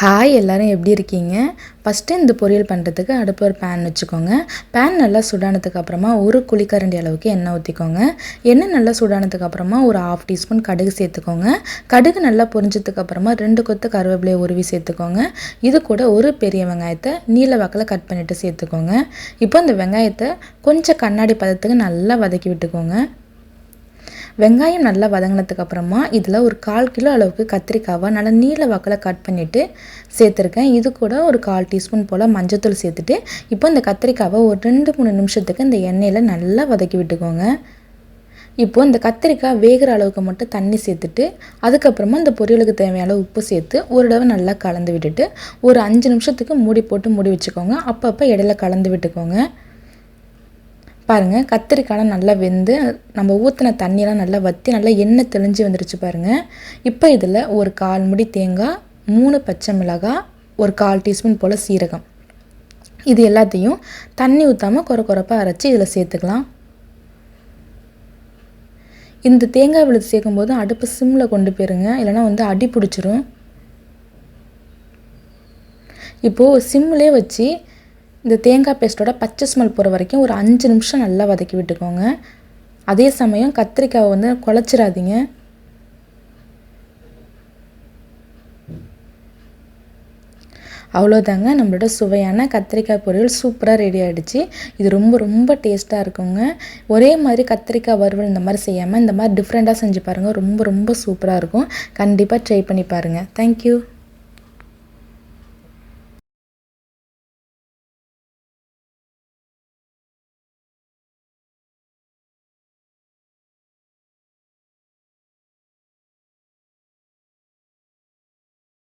Hi எல்லோரும் எப்படி இருக்கீங்க? ஃபஸ்ட்டு இந்த பொரியல் பண்ணுறதுக்கு அடுப்பில் ஒரு பேன் வச்சுக்கோங்க. பேன் நல்லா சுடானதுக்கு அப்புறமா ஒரு குழிக்கரண்டி அளவுக்கு எண்ணெய் ஊற்றிக்கோங்க எண்ணெய் நல்லா சுடானதுக்கு அப்புறமா ஒரு ஆஃப் டீஸ்பூன் கடுகு சேர்த்துக்கோங்க. கடுகு நல்லா பொரிஞ்சதுக்கு அப்புறமா ரெண்டு கொத்து கருவேப்பிலையை உருவி சேர்த்துக்கோங்க. இது கூட ஒரு பெரிய வெங்காயத்தை நீல வாக்கில் கட் பண்ணிவிட்டு சேர்த்துக்கோங்க. இப்போ இந்த வெங்காயத்தை கொஞ்சம் கண்ணாடி பதத்துக்கு நல்லா வதக்கி விட்டுக்கோங்க. வெங்காயம் நல்லா வதங்கினதுக்கு அப்புறமா இதில் ஒரு கால் கிலோ அளவுக்கு கத்திரிக்காவை நல்லா நீல வாக்கில் கட் பண்ணிவிட்டு சேர்த்துருக்கேன். இது கூட ஒரு கால் டீஸ்பூன் போல் மஞ்சத்தூள் சேர்த்துட்டு இப்போ இந்த கத்திரிக்காவை ஒரு ரெண்டு மூணு நிமிஷத்துக்கு இந்த எண்ணெயில் நல்லா வதக்கி விட்டுக்கோங்க. இப்போது இந்த கத்திரிக்காய் வேகிற அளவுக்கு மட்டும் தண்ணி சேர்த்துட்டு அதுக்கப்புறமா இந்த பொரியலுக்கு தேவையான உப்பு சேர்த்து ஒரு தடவை நல்லா கலந்து விட்டுட்டு ஒரு அஞ்சு நிமிஷத்துக்கு மூடி போட்டு மூடி வச்சுக்கோங்க. அப்பப்போ இடையில கலந்து விட்டுக்கோங்க. பாருங்கள் கத்திரிக்காய்லாம் நல்லா வெந்து நம்ம ஊற்றின தண்ணியெல்லாம் நல்லா வற்றி நல்லா எண்ணெய் தெளிஞ்சு வந்துருச்சு பாருங்கள் இப்போ இதில் ஒரு கால் முடி தேங்காய் மூணு பச்சை மிளகாய் ஒரு கால் டீஸ்பூன் போல் சீரகம். இது எல்லாத்தையும் தண்ணி ஊற்றாமல் குறை குறைப்பாக அரைச்சி இதில் சேர்த்துக்கலாம். இந்த தேங்காய் விழுது சேர்க்கும்போது அடுப்பு சிம்மில் கொண்டு போயிருங்க இல்லைனா வந்து அடி பிடிச்சிரும். இப்போது சிம்மிலே வச்சு இந்த தேங்காய் பேஸ்ட்டோட பச்சை ஸ்மெல் போகிற வரைக்கும் ஒரு அஞ்சு நிமிஷம் நல்லா வதக்கி விட்டுக்கோங்க. அதே சமயம் கத்திரிக்காவை வந்து குழச்சிடாதீங்க. அவ்வளோதாங்க நம்மளோட சுவையான கத்திரிக்காய் பொரியல் சூப்பராக ரெடி ஆகிடுச்சு இது ரொம்ப ரொம்ப டேஸ்ட்டாக இருக்குங்க. ஒரே மாதிரி கத்திரிக்காய் வறுவல் இந்த மாதிரி செய்யாமல் இந்த மாதிரி டிஃப்ரெண்ட்டாக செஞ்சு பாருங்கள் ரொம்ப ரொம்ப சூப்பராக இருக்கும். கண்டிப்பாக ட்ரை பண்ணி பாருங்கள் தேங்க்யூ